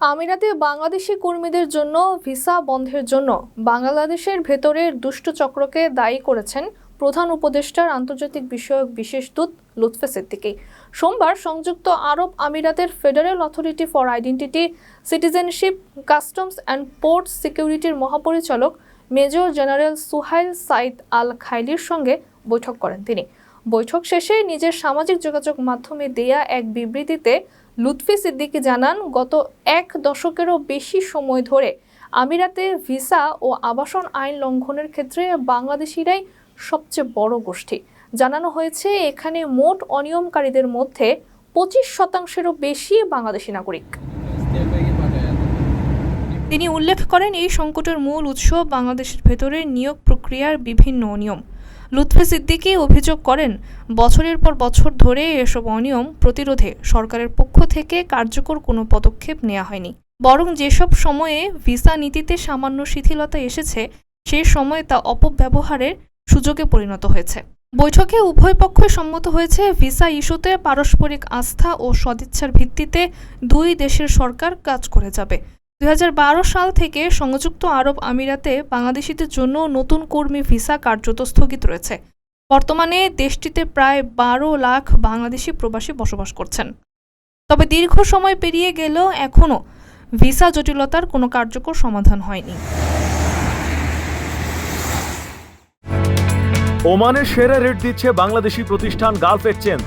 আমিরাতে বাংলাদেশি কর্মীদের জন্য ভিসা বন্ধের জন্য বাংলাদেশের ভেতরের দুষ্ট চক্রকে দায়ী করেছেন প্রধান উপদেষ্টার আন্তর্জাতিক বিষয়ক বিশেষ দূত লুৎফে সিদ্দিকী। সোমবার সংযুক্ত আরব আমিরাতের federal authority for identity, citizenship, customs and port সিকিউরিটির মহাপরিচালক major general Suhail Saeed Al খাইলির সঙ্গে বৈঠক করেন তিনি। বৈঠক শেষে নিজের সামাজিক যোগাযোগ মাধ্যমে দেয়া এক বিবৃতিতে লুৎফি সিদ্দিকী জানান, গত এক দশকেরও বেশি সময় ধরে আমিরাতে ভিসা ও আবাসন আইন লঙ্ঘনের ক্ষেত্রে বাংলাদেশিরাই সবচেয়ে বড় গোষ্ঠী। জানানো হয়েছে, এখানে মোট অনিয়মকারীদের মধ্যে পঁচিশ শতাংশেরও বেশি বাংলাদেশি নাগরিক। তিনি উল্লেখ করেন, এই সংকটের মূল উৎস বাংলাদেশের ভেতরে নিয়োগ প্রক্রিয়ার বিভিন্ন অনিয়ম। লুৎফে সিদ্দিকী অভিযোগ করেন, বছরের পর বছর ধরে এসব অনিয়ম প্রতিরোধে সরকারের পক্ষ থেকে কার্যকর কোনো পদক্ষেপ নেওয়া হয়নি। বরং যেসব সময়ে ভিসা নীতিতে সামান্য শিথিলতা এসেছে সেই সময়ে তা অপব্যবহারের সুযোগে পরিণত হয়েছে। বৈঠকে উভয় পক্ষই সম্মত হয়েছে, ভিসা ইস্যুতে পারস্পরিক আস্থা ও সদিচ্ছার ভিত্তিতে দুই দেশের সরকার কাজ করে যাবে। দুই সাল থেকে সংযুক্ত আরব আমিরাতে বাংলাদেশিদের জন্য নতুন কর্মী ভিসা কার্যত স্থগিত রয়েছে। বর্তমানে দেশটিতে প্রায় বারো লাখ বাংলাদেশি প্রবাসী বসবাস করছেন। তবে দীর্ঘ সময় পেরিয়ে গেলেও এখনও ভিসা জটিলতার কোনো কার্যকর সমাধান হয়নি। ওমানের সেরা রেট দিচ্ছে বাংলাদেশি প্রতিষ্ঠান গালফ এক্সচেঞ্জ।